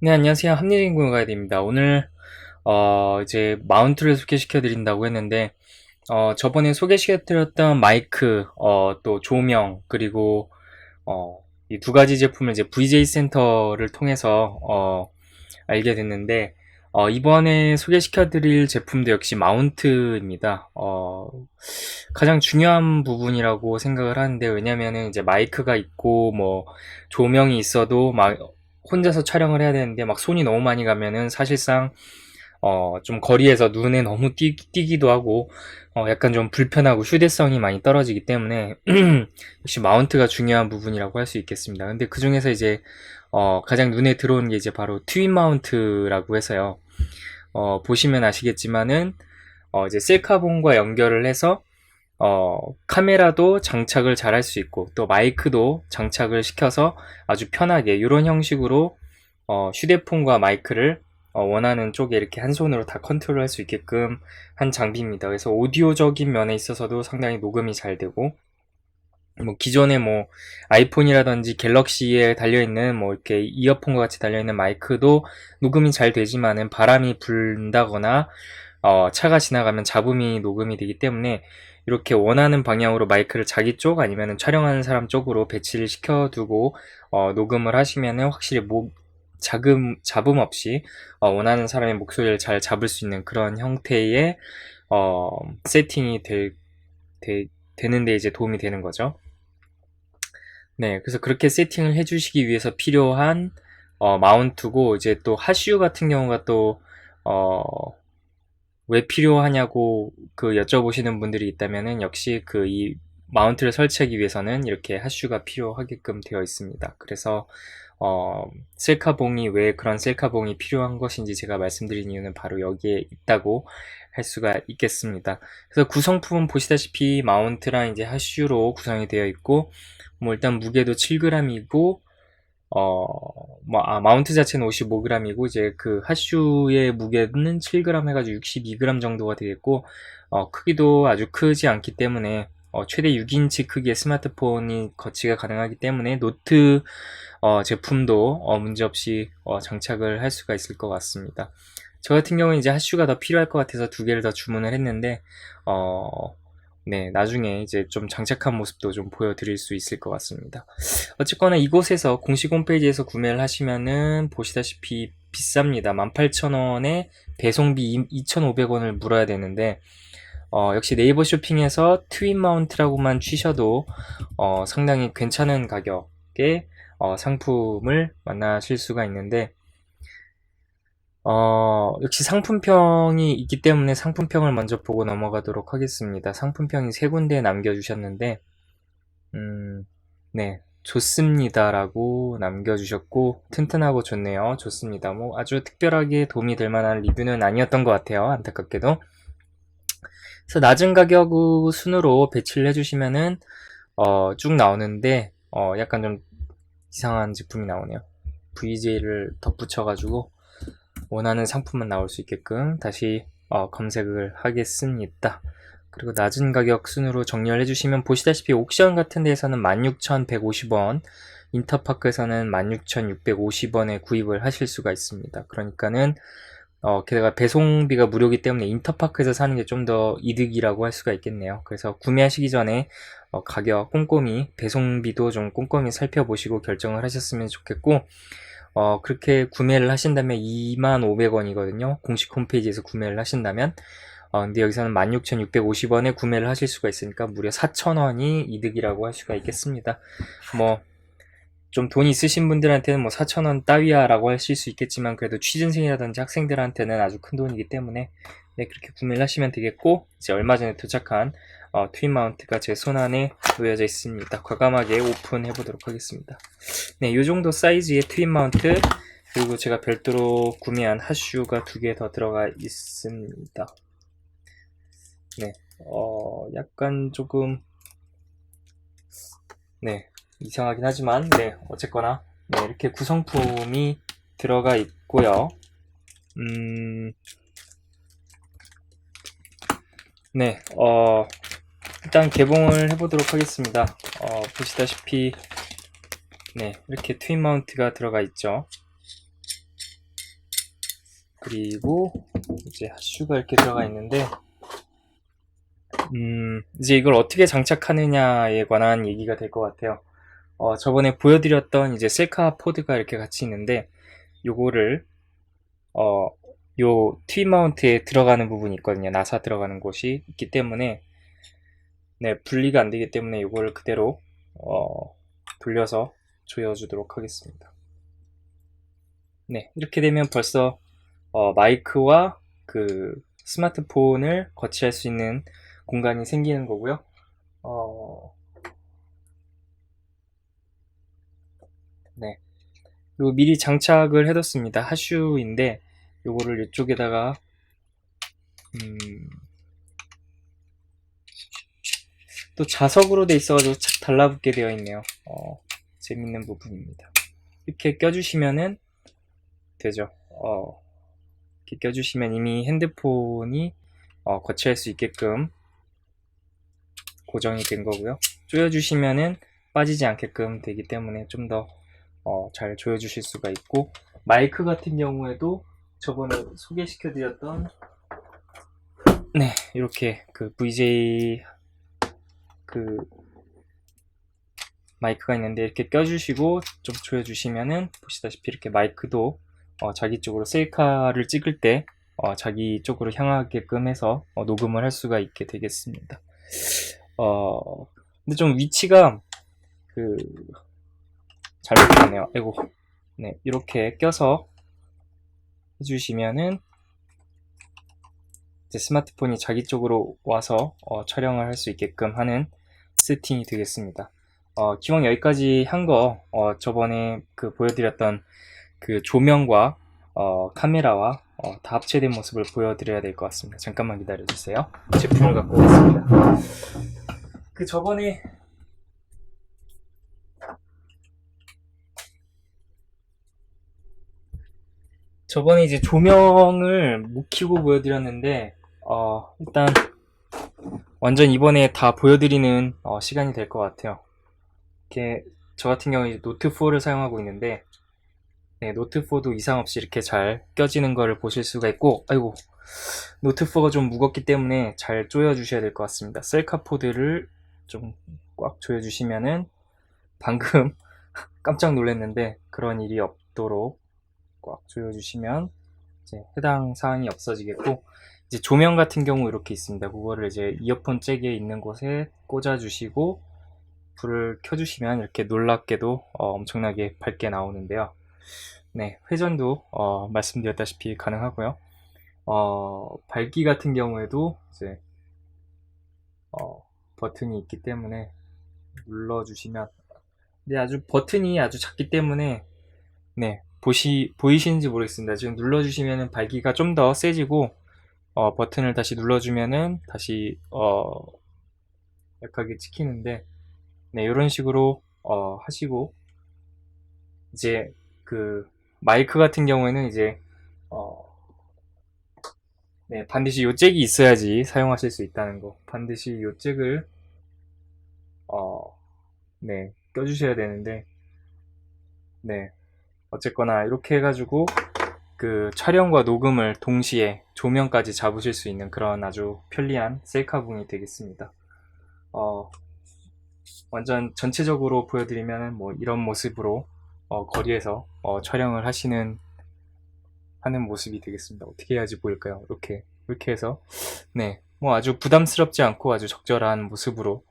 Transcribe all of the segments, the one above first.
네, 안녕하세요. 합리적인 공유가입니다. 오늘, 어, 이제 마운트를 소개시켜 드린다고 했는데, 어, 저번에 소개시켜 드렸던 마이크, 어, 또 조명, 그리고, 어, 이 두 가지 제품을 이제 VJ 센터를 통해서, 어, 알게 됐는데, 어, 이번에 소개시켜 드릴 제품도 역시 마운트입니다. 어, 가장 중요한 부분이라고 생각을 하는데, 왜냐면은 이제 마이크가 있고, 뭐, 조명이 있어도 막 혼자서 촬영을 해야 되는데 막 손이 너무 많이 가면은 사실상 어, 좀 거리에서 눈에 너무 띄, 띄기도 하고 어, 약간 좀 불편하고 휴대성이 많이 떨어지기 때문에 역시 마운트가 중요한 부분이라고 할 수 있겠습니다. 근데 그 중에서 이제 어, 가장 눈에 들어오는 게 이제 바로 트윈 마운트라고 해서요. 어, 보시면 아시겠지만은 어, 이제 셀카봉과 연결을 해서 어, 카메라도 장착을 잘 할 수 있고, 또 마이크도 장착을 시켜서 아주 편하게, 이런 형식으로, 어, 휴대폰과 마이크를 어, 원하는 쪽에 이렇게 한 손으로 다 컨트롤 할 수 있게끔 한 장비입니다. 그래서 오디오적인 면에 있어서도 상당히 녹음이 잘 되고, 뭐 기존에 뭐 아이폰이라든지 갤럭시에 달려있는 뭐 이렇게 이어폰과 같이 달려있는 마이크도 녹음이 잘 되지만은 바람이 불다거나 어, 차가 지나가면 잡음이 녹음이 되기 때문에 이렇게 원하는 방향으로 마이크를 자기 쪽 아니면 촬영하는 사람 쪽으로 배치를 시켜두고 어, 녹음을 하시면은 확실히 목 자금 잡음 없이 어, 원하는 사람의 목소리를 잘 잡을 수 있는 그런 형태의 어, 세팅이 될, 되, 되는데 이제 도움이 되는 거죠. 네, 그래서 그렇게 세팅을 해주시기 위해서 필요한 어, 마운트고 이제 또 하슈 같은 경우가 또 어, 왜 필요하냐고 그 여쭤보시는 분들이 있다면은 역시 그 이 마운트를 설치하기 위해서는 이렇게 하슈가 필요하게끔 되어 있습니다. 그래서 어, 셀카봉이 왜 그런 셀카봉이 필요한 것인지 제가 말씀드린 이유는 바로 여기에 있다고 할 수가 있겠습니다. 그래서 구성품은 보시다시피 마운트랑 이제 하슈로 구성이 되어 있고 뭐 일단 무게도 7g이고 어, 뭐, 아, 마운트 자체는 55g이고, 이제 그 하슈의 무게는 7g 해가지고 62g 정도가 되겠고, 어, 크기도 아주 크지 않기 때문에, 어, 최대 6인치 크기의 스마트폰이 거치가 가능하기 때문에, 노트, 어, 제품도, 어, 문제없이, 어, 장착을 할 수가 있을 것 같습니다. 저 같은 경우는 이제 하슈가 더 필요할 것 같아서 두 개를 더 주문을 했는데, 어, 네, 나중에 이제 좀 장착한 모습도 좀 보여드릴 수 있을 것 같습니다. 어쨌거나 이곳에서 공식 홈페이지에서 구매를 하시면은 보시다시피 비쌉니다. 18,000원에 배송비 2,500원을 물어야 되는데 어, 역시 네이버 쇼핑에서 트윈 마운트라고만 치셔도 어, 상당히 괜찮은 가격에 어, 상품을 만나실 수가 있는데 어, 역시 상품평이 있기 때문에 상품평을 먼저 보고 넘어가도록 하겠습니다. 상품평이 세 군데 남겨주셨는데, 음, 네, 좋습니다라고 남겨주셨고, 튼튼하고 좋네요. 좋습니다. 뭐 아주 특별하게 도움이 될 만한 리뷰는 아니었던 것 같아요. 안타깝게도. 그래서 낮은 가격 순으로 배치를 해주시면은, 어, 쭉 나오는데, 어, 약간 좀 이상한 제품이 나오네요. VJ를 덧붙여가지고, 원하는 상품만 나올 수 있게끔 다시 어, 검색을 하겠습니다. 그리고 낮은 가격 순으로 정렬해 주시면 보시다시피 옥션 같은 데에서는 16,150원, 인터파크에서는 16,650원에 구입을 하실 수가 있습니다. 그러니까는 어, 게다가 배송비가 무료이기 때문에 인터파크에서 사는 게 좀 더 이득이라고 할 수가 있겠네요. 그래서 구매하시기 전에 어, 가격 꼼꼼히 배송비도 좀 꼼꼼히 살펴보시고 결정을 하셨으면 좋겠고 어, 그렇게 구매를 하신다면 25,500원이거든요. 공식 홈페이지에서 구매를 하신다면. 어, 근데 여기서는 16,650원에 구매를 하실 수가 있으니까 무려 4,000원이 이득이라고 할 수가 있겠습니다. 뭐, 좀돈 있으신 분들한테는 뭐 4,000원 따위야라고 하실 수 있겠지만 그래도 취준생이라든지 학생들한테는 아주 큰 돈이기 때문에 네, 그렇게 구매를 하시면 되겠고 이제 얼마 전에 도착한 어, 트윈 마운트가 제 손안에 놓여져 있습니다. 과감하게 오픈해 보도록 하겠습니다. 네, 이 정도 사이즈의 트윈 마운트 그리고 제가 별도로 구매한 하슈가 두 개 더 들어가 있습니다. 네, 어, 약간 조금 네, 이상하긴 하지만 네, 어쨌거나 네, 이렇게 구성품이 들어가 있고요. 음, 네, 어, 일단 개봉을 해보도록 하겠습니다. 어, 보시다시피 네 이렇게 트윈 마운트가 들어가 있죠. 그리고 이제 핫슈가 이렇게 들어가 있는데 음, 이제 이걸 어떻게 장착하느냐에 관한 얘기가 될 것 같아요. 어, 저번에 보여드렸던 이제 셀카 포드가 이렇게 같이 있는데 요거를 어, 요 T 마운트에 들어가는 부분이 있거든요. 나사 들어가는 곳이 있기 때문에 네, 분리가 안 되기 때문에 요거를 그대로 어, 돌려서 조여주도록 하겠습니다. 네, 이렇게 되면 벌써 어, 마이크와 그 스마트폰을 거치할 수 있는 공간이 생기는 거고요. 어, 네. 그리고 미리 장착을 해뒀습니다. 하슈인데 요거를 이쪽에다가 음, 또 자석으로 돼 있어가지고 착 달라붙게 되어 있네요. 어, 재밌는 부분입니다. 이렇게 껴주시면은 되죠. 어, 이렇게 껴주시면 이미 핸드폰이 어, 거치할 수 있게끔 고정이 된 거고요. 조여주시면은 빠지지 않게끔 되기 때문에 좀더 어, 잘 조여주실 수가 있고 마이크 같은 경우에도 저번에 소개시켜드렸던 네 이렇게 그 VJ 그 마이크가 있는데 이렇게 껴주시고 좀 조여주시면은 보시다시피 이렇게 마이크도 어, 자기 쪽으로 셀카를 찍을 때 어, 자기 쪽으로 향하게끔 해서 어, 녹음을 할 수가 있게 되겠습니다. 어, 근데 좀 위치가 그 잘못됐네요. 아이고, 네 이렇게 껴서 해주시면은 스마트폰이 자기 쪽으로 와서 어, 촬영을 할 수 있게끔 하는 세팅이 되겠습니다. 어, 기왕 여기까지 한 거, 어, 저번에 그 보여드렸던 그 조명과 어, 카메라와 어, 다 합체된 모습을 보여드려야 될 것 같습니다. 잠깐만 기다려주세요. 제품을 갖고 오겠습니다. 그 저번에 저번에 이제 조명을 못 켜고 보여드렸는데 어, 일단 완전 이번에 다 보여드리는 어, 시간이 될 것 같아요. 이렇게 저 같은 경우 이제 노트 4를 사용하고 있는데 네, 노트 4도 이상 없이 이렇게 잘 껴지는 거를 보실 수가 있고 아이고 노트 4가 좀 무겁기 때문에 잘 조여 주셔야 될 것 같습니다. 셀카 포드를 좀 꽉 조여 주시면은 방금 깜짝 놀랐는데 그런 일이 없도록 꽉 조여 주시면 이제 해당 사항이 없어지겠고 이제 조명 같은 경우 이렇게 있습니다. 그거를 이제 이어폰 잭에 있는 곳에 꽂아 주시고 불을 켜주시면 이렇게 놀랍게도 어, 엄청나게 밝게 나오는데요. 네, 회전도 어, 말씀드렸다시피 가능하고요. 어, 밝기 같은 경우에도 이제 어, 버튼이 있기 때문에 눌러주시면 근데 아주 버튼이 아주 작기 때문에 네 보시 보이시는지 모르겠습니다. 지금 눌러주시면은 밝기가 좀 더 세지고 어, 버튼을 다시 눌러주면은 다시 어, 약하게 찍히는데 네 이런 식으로 어, 하시고 이제 그 마이크 같은 경우에는 이제 어, 네 반드시 요 잭이 있어야지 사용하실 수 있다는 거. 반드시 요 잭을 어, 네 껴주셔야 되는데 네 어쨌거나 이렇게 해가지고 그 촬영과 녹음을 동시에 조명까지 잡으실 수 있는 그런 아주 편리한 셀카봉이 되겠습니다. 어, 완전 전체적으로 보여드리면 뭐 이런 모습으로 어, 거리에서 어, 촬영을 하시는 하는 모습이 되겠습니다. 어떻게 해야지 보일까요? 이렇게 이렇게 해서 네, 뭐 아주 부담스럽지 않고 아주 적절한 모습으로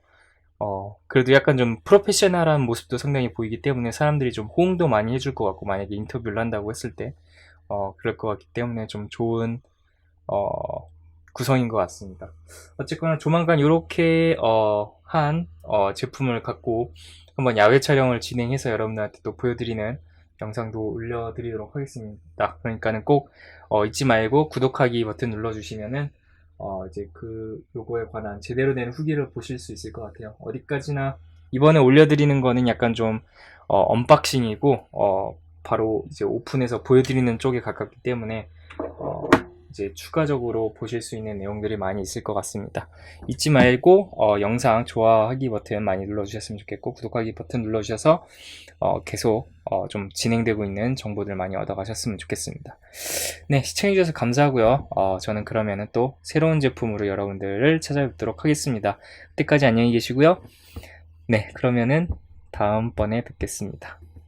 어, 그래도 약간 좀 프로페셔널한 모습도 상당히 보이기 때문에 사람들이 좀 호응도 많이 해줄 것 같고 만약에 인터뷰를 한다고 했을 때 어, 그럴 것 같기 때문에 좀 좋은 어, 구성인 것 같습니다. 어쨌거나 조만간 이렇게 어, 한 어, 제품을 갖고 한번 야외 촬영을 진행해서 여러분들한테 또 보여드리는 영상도 올려드리도록 하겠습니다. 그러니까는 꼭 어, 잊지 말고 구독하기 버튼 눌러주시면은 어, 이제 그 요거에 관한 제대로 된 후기를 보실 수 있을 것 같아요. 어디까지나 이번에 올려드리는 거는 약간 좀 어, 언박싱이고 어, 바로 이제 오픈해서 보여드리는 쪽에 가깝기 때문에 어, 이제 추가적으로 보실 수 있는 내용들이 많이 있을 것 같습니다. 잊지 말고 어, 영상 좋아하기 버튼 많이 눌러주셨으면 좋겠고 구독하기 버튼 눌러주셔서 어, 계속 어, 좀 진행되고 있는 정보들 많이 얻어가셨으면 좋겠습니다. 네, 시청해주셔서 감사하고요. 어, 저는 그러면은 또 새로운 제품으로 여러분들을 찾아뵙도록 하겠습니다. 그때까지 안녕히 계시고요. 네, 그러면은 다음번에 뵙겠습니다.